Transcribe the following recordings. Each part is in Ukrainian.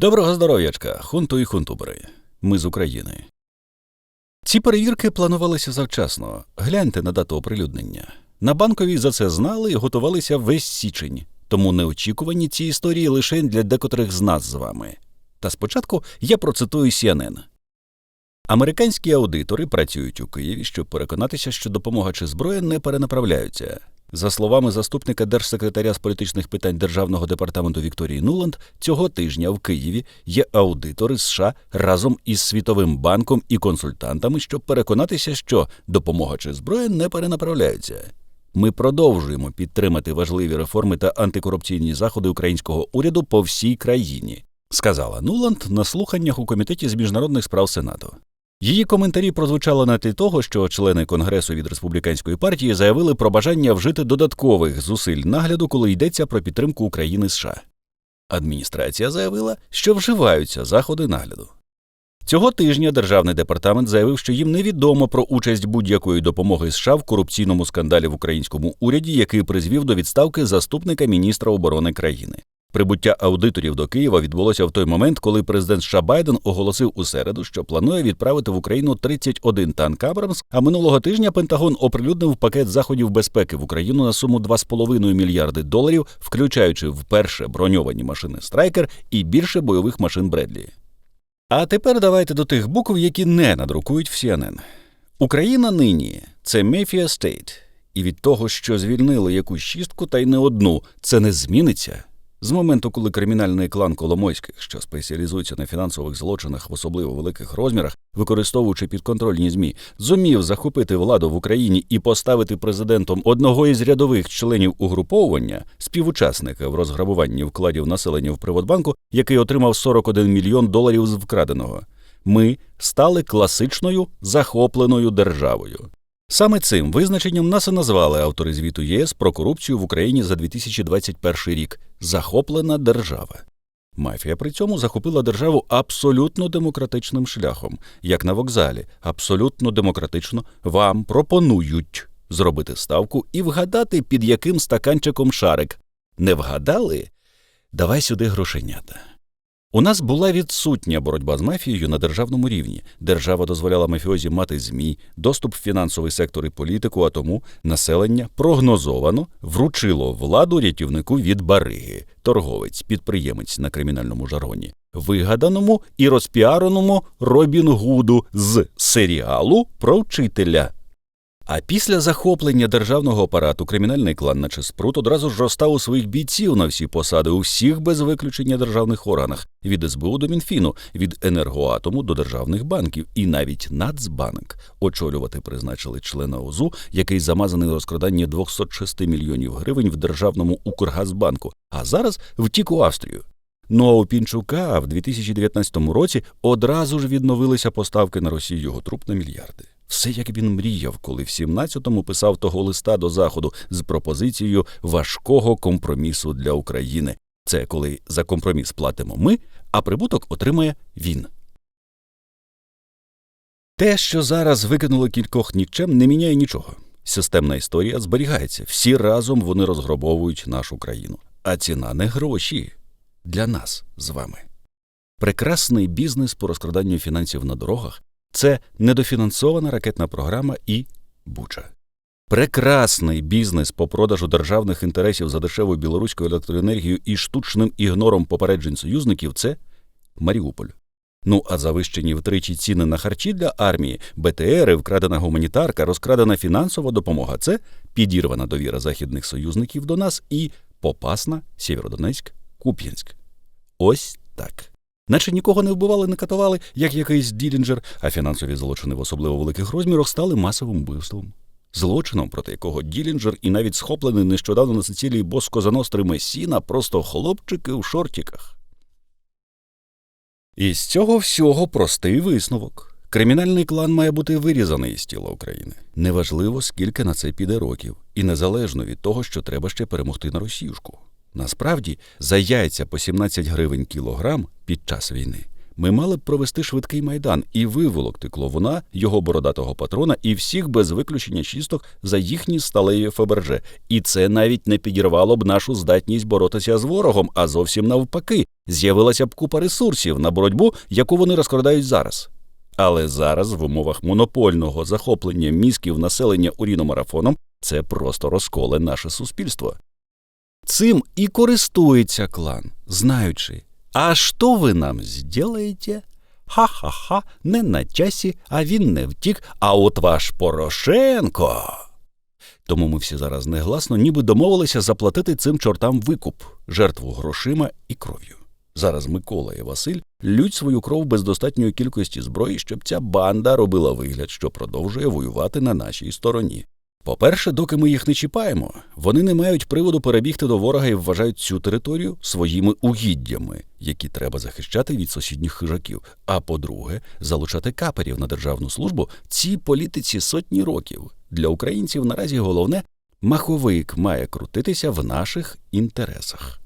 Доброго здоров'ячка, хунту і хунтубери. Ми з України. Ці перевірки планувалися завчасно. Гляньте на дату оприлюднення. На банковій за це знали і готувалися весь січень, тому неочікувані ці історії лише для декотрих з нас з вами. Та спочатку я процитую CNN. Американські аудитори працюють у Києві, щоб переконатися, що допомога чи зброя не перенаправляються. За словами заступника держсекретаря з політичних питань Державного департаменту Вікторії Нуланд, цього тижня в Києві є аудитори США разом із Світовим банком і консультантами, щоб переконатися, що допомога чи зброя не перенаправляються. Ми продовжуємо підтримати важливі реформи та антикорупційні заходи українського уряду по всій країні, сказала Нуланд на слуханнях у комітеті з міжнародних справ Сенату. Її коментарі прозвучали на тлі того, що члени конгресу від республіканської партії заявили про бажання вжити додаткових зусиль нагляду, коли йдеться про підтримку України США. Адміністрація заявила, що вживаються заходи нагляду. Цього тижня державний департамент заявив, що їм невідомо про участь будь-якої допомоги США в корупційному скандалі в українському уряді, який призвів до відставки заступника міністра оборони країни. Прибуття аудиторів до Києва відбулося в той момент, коли президент США Байден оголосив у середу, що планує відправити в Україну 31 танк Абрамс, а минулого тижня Пентагон оприлюднив пакет заходів безпеки в Україну на суму 2,5 мільярди доларів, включаючи вперше броньовані машини Страйкер і більше бойових машин Бредлі. А тепер давайте до тих букв, які не надрукують в CNN. Україна нині це Мефія Стейт, і від того, що звільнили якусь шістку та й не одну, це не зміниться. З моменту, коли кримінальний клан Коломойських, що спеціалізується на фінансових злочинах в особливо великих розмірах, використовуючи підконтрольні змі, зумів захопити владу в Україні і поставити президентом одного із рядових членів угруповування, співучасника в розграбуванні вкладів населення в Приватбанку, який отримав 41 мільйон доларів з вкраденого, ми стали класичною захопленою державою. Саме цим визначенням нас і назвали автори звіту ЄС про корупцію в Україні за 2021 рік захоплена держава. Мафія при цьому захопила державу абсолютно демократичним шляхом, як на вокзалі, абсолютно демократично вам пропонують зробити ставку і вгадати, під яким стаканчиком шарик. Не вгадали? Давай сюди грошенята. У нас була відсутня боротьба з мафією на державному рівні. Держава дозволяла мафіозі мати змі, доступ в фінансовий сектор і політику, а тому населення прогнозовано вручило владу рятівнику від бариги, торговець, підприємець на кримінальному жаргоні, вигаданому і розпіареному Робін Гуду з серіалу про вчителя. А після захоплення державного апарату кримінальний клан, наче спрут, одразу ж розстав у своїх бійців на всі посади у всіх без виключення державних органах від СБУ до Мінфіну, від енергоатому до державних банків, і навіть Нацбанк очолювати призначили члена ОЗУ, який замазаний у розкраданні 206 мільйонів гривень в державному Укргазбанку, а зараз втік у Австрію. Ну а у Пінчука в 2019 році одразу ж відновилися поставки на Росію його труп на мільярди. Все як він мріяв, коли в 17-му писав того листа до заходу з пропозицією важкого компромісу для України. Це коли за компроміс платимо ми, а прибуток отримає він. Те, що зараз викинули кількох нікчем, не міняє нічого. Системна історія зберігається. Всі разом вони розгробовують нашу країну. А ціна не гроші для нас з вами. Прекрасний бізнес по розкраданню фінансів на дорогах це недофінансована ракетна програма і Буча. Прекрасний бізнес по продажу державних інтересів за дешеву білоруську електроенергію і штучним ігнором попереджень союзників це Маріуполь. Ну а завищені втричі ціни на харчі для армії, БТРи, вкрадена гуманітарка, розкрадена фінансова допомога це підірвана довіра західних союзників до нас і Попасна, Сєвєродонецьк, Куп'янськ. Ось так. Наче нікого не вбивали, не катували, як якийсь Ділінджер, а фінансові злочини в особливо великих розмірах стали масовим вбивством. Злочином, проти якого Ділінджер і навіть схоплений нещодавно на Сицилії боско заностри Месіна просто хлопчики в шортіках. І з цього всього простий висновок. Кримінальний клан має бути вирізаний із тіла України. Неважливо, скільки на це піде років, і незалежно від того, що треба ще перемогти на Росіюшку. Насправді, за яйця по 17 гривень кілограм під час війни Ми мали б провести швидкий майдан і виволокти кловуна, його бородатого патрона і всіх без виключення чисток за їхні сталеві фаберже. І це навіть не підірвало б нашу здатність боротися з ворогом, а зовсім навпаки, з'явилася б купа ресурсів на боротьбу, яку вони розкрадають зараз. Але зараз, в умовах монопольного захоплення мізків населення уріномарафоном, це просто розколе наше суспільство. Цим і користується клан, знаючи, а що ви нам зробите? Ха-ха-ха, не на часі, а він не втік, а от ваш Порошенко. Тому ми всі зараз негласно ніби домовилися заплатити цим чортам викуп, жертву грошима і кров'ю. Зараз Микола і Василь лють свою кров без достатньої кількості зброї, щоб ця банда робила вигляд, що продовжує воювати на нашій стороні. По-перше, доки ми їх не чіпаємо, вони не мають приводу перебігти до ворога і вважають цю територію своїми угіддями, які треба захищати від сусідніх хижаків. А по-друге, залучати каперів на державну службу цій політиці сотні років. Для українців наразі головне маховик має крутитися в наших інтересах.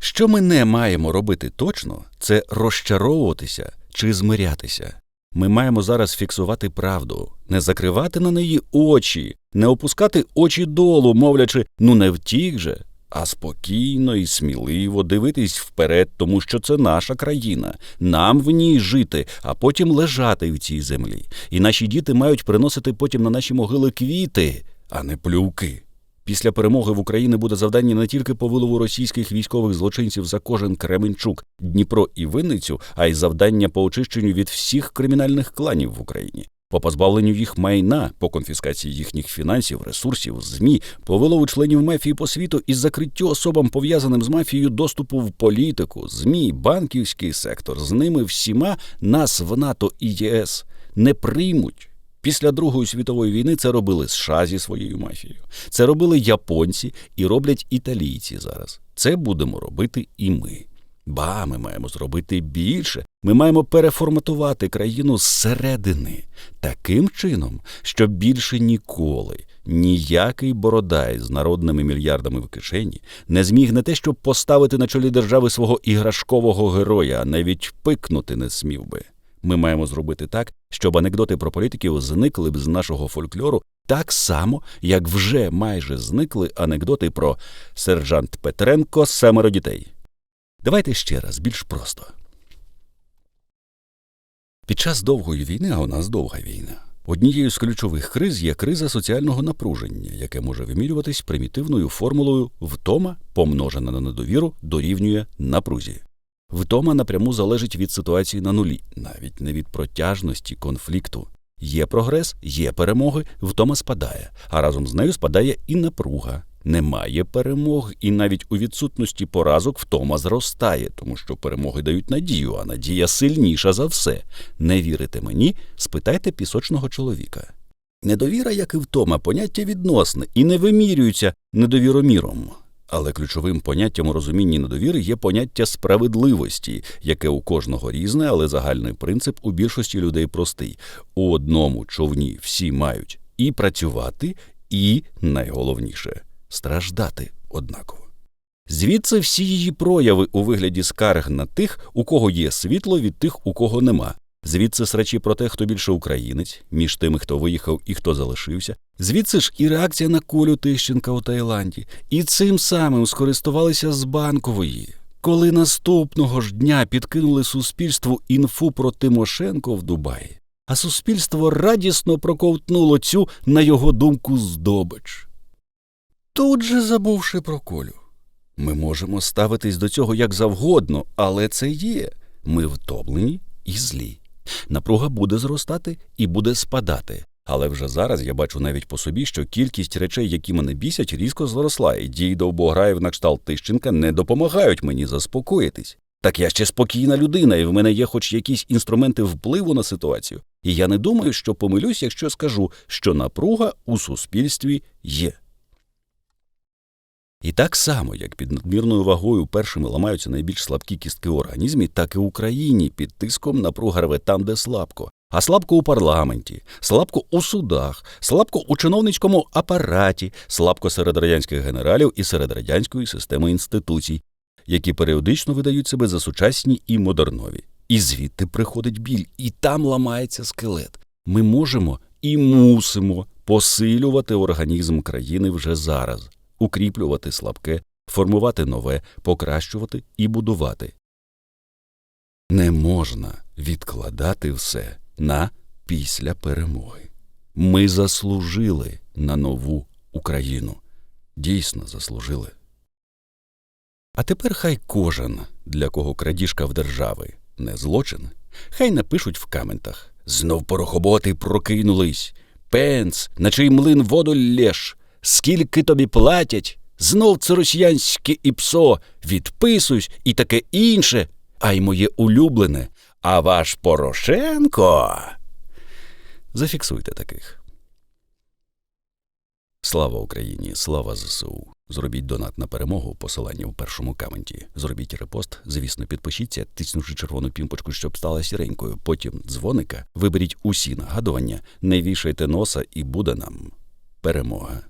Що ми не маємо робити точно, це розчаровуватися чи змирятися. Ми маємо зараз фіксувати правду, не закривати на неї очі, не опускати очі долу, мовлячи, ну не втік же, а спокійно і сміливо дивитись вперед, тому що це наша країна, нам в ній жити, а потім лежати в цій землі. І наші діти мають приносити потім на наші могили квіти, а не плювки. Після перемоги в Україні буде завдання не тільки по вилову російських військових злочинців за кожен Кременчук, Дніпро і Винницю, а й завдання по очищенню від всіх кримінальних кланів в Україні, по позбавленню їх майна, по конфіскації їхніх фінансів, ресурсів, змі, по вилову членів мафії по світу і закриттю особам, пов'язаним з мафією, доступу в політику, змі, банківський сектор. З ними всіма нас в НАТО і ЄС не приймуть. Після Другої світової війни це робили США зі своєю мафією. Це робили японці і роблять італійці зараз. Це будемо робити і ми. Ба, ми маємо зробити більше. Ми маємо переформатувати країну зсередини таким чином, щоб більше ніколи ніякий бородай з народними мільярдами в кишені не зміг не те, щоб поставити на чолі держави свого іграшкового героя, а навіть пикнути не смів би. Ми маємо зробити так, щоб анекдоти про політиків зникли б з нашого фольклору так само, як вже майже зникли анекдоти про сержант Петренко семеро дітей. Давайте ще раз більш просто. Під час довгої війни, а у нас довга війна, однією з ключових криз є криза соціального напруження, яке може вимірюватись примітивною формулою втома, помножена на недовіру, дорівнює напрузі. Втома напряму залежить від ситуації на нулі, навіть не від протяжності конфлікту. Є прогрес, є перемоги, втома спадає, а разом з нею спадає і напруга. Немає перемог, і навіть у відсутності поразок втома зростає, тому що перемоги дають надію, а надія сильніша за все. Не вірите мені? Спитайте пісочного чоловіка. Недовіра, як і втома, поняття відносне і не вимірюється недовіроміром. Але ключовим поняттям у розумінні недовіри є поняття справедливості, яке у кожного різне, але загальний принцип у більшості людей простий. У одному човні всі мають і працювати, і найголовніше страждати однаково. Звідси всі її прояви у вигляді скарг на тих, у кого є світло, від тих, у кого нема. Звідси срачі про те, хто більше українець, між тими, хто виїхав і хто залишився. Звідси ж і реакція на Колю Тищенка у Таїланді. І цим самим скористувалися з банкової. Коли наступного ж дня підкинули суспільству інфу про Тимошенко в Дубаї, а суспільство радісно проковтнуло цю, на його думку, здобич. Тут же забувши про Колю. Ми можемо ставитись до цього як завгодно, але це є. Ми втомлені і злі. Напруга буде зростати і буде спадати. Але вже зараз я бачу навіть по собі, що кількість речей, які мене бісять, різко зросла, і дії довбограїв на кшталт Тищенка не допомагають мені заспокоїтись. Так я ще спокійна людина, і в мене є хоч якісь інструменти впливу на ситуацію. І я не думаю, що помилюсь, якщо скажу, що напруга у суспільстві є. І так само, як під надмірною вагою першими ламаються найбільш слабкі кістки в організмі, так і в Україні під тиском напруга рве там, де слабко. А слабко у парламенті, слабко у судах, слабко у чиновницькому апараті, слабко серед радянських генералів і серед радянської системи інституцій. які періодично видають себе за сучасні і модернові. І звідти приходить біль, і там ламається скелет. Ми можемо і мусимо посилювати організм країни вже зараз, укріплювати слабке, формувати нове, покращувати і будувати. Не можна відкладати все на після перемоги. Ми заслужили на нову Україну. Дійсно заслужили. А тепер хай кожен, для кого крадіжка в держави не злочин, хай напишуть в коментах. Знов порохоботи прокинулись. Пенс, на чий млин воду лєш. Скільки тобі платять? Знов це росіянське іпсо, відписуйсь і таке інше, а й моє улюблене. А ваш Порошенко. Зафіксуйте таких. Слава Україні! Слава ЗСУ! Зробіть донат на перемогу, посилання в першому каменті. Зробіть репост, звісно, підпишіться, тиснувши червону пімпочку, щоб стала сіренькою. Потім дзвоника, виберіть усі нагадування, не вішайте носа, і буде нам перемога.